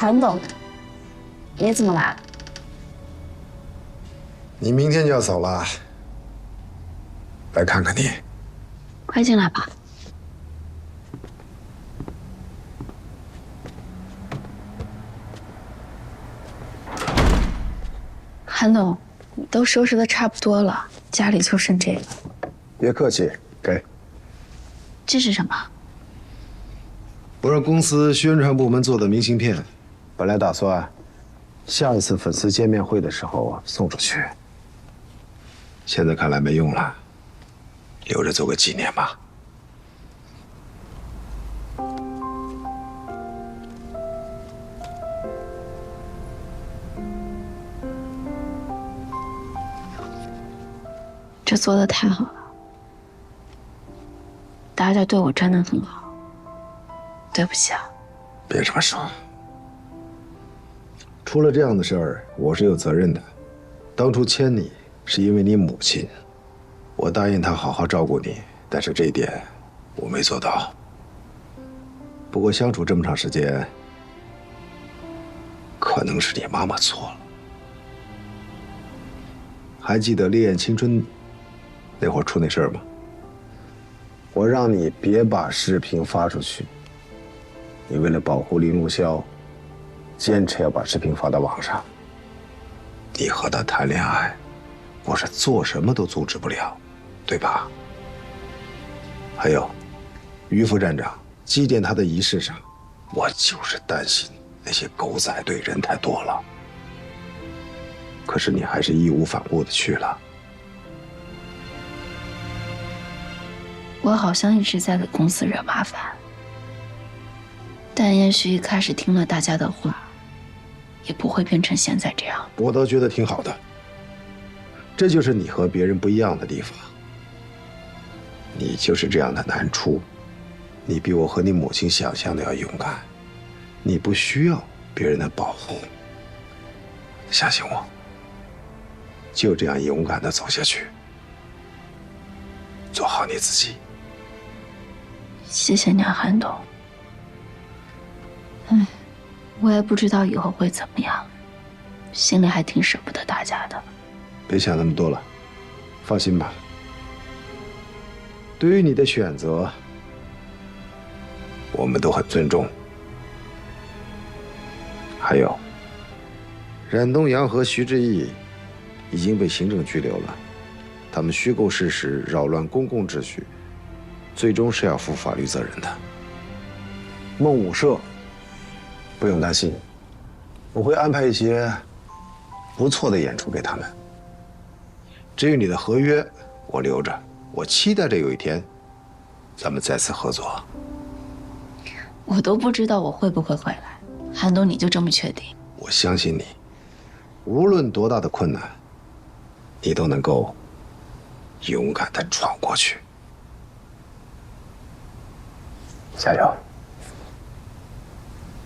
韩总，你怎么来了？你明天就要走了，来看看你。快进来吧。韩总，都收拾的差不多了，家里就剩这个。别客气，给。这是什么？我让公司宣传部门做的明信片，本来打算下一次粉丝见面会的时候送出去，现在看来没用了，留着做个纪念吧。这做的太好了，大家对我真的很好。对不起啊，别这么说。出了这样的事儿，我是有责任的。当初签你是因为你母亲，我答应她好好照顾你，但是这一点我没做到。不过相处这么长时间，可能是你妈妈错了。还记得《烈焰青春》那会儿出那事儿吗？我让你别把视频发出去。你为了保护林如潇，坚持要把视频发到网上。你和他谈恋爱，我是做什么都阻止不了，对吧？还有，于副站长祭奠他的仪式上，我就是担心那些狗仔队人太多了。可是你还是义无反顾的去了。我好像一直在给公司惹麻烦。但也许一开始听了大家的话，也不会变成现在这样。我倒觉得挺好的。这就是你和别人不一样的地方。你就是这样的难处，你比我和你母亲想象的要勇敢，你不需要别人的保护。相信我，就这样勇敢的走下去，做好你自己。谢谢你啊，韩董。唉，我也不知道以后会怎么样，心里还挺舍不得大家的。别想那么多了，放心吧。对于你的选择，我们都很尊重。还有，冉东阳和徐志毅已经被行政拘留了，他们虚构事实，扰乱公共秩序，最终是要负法律责任的。孟武社。不用担心，我会安排一些不错的演出给他们。至于你的合约，我留着，我期待着有一天咱们再次合作。我都不知道我会不会回来，韩东，你就这么确定？我相信你，无论多大的困难，你都能够勇敢的闯过去。加油！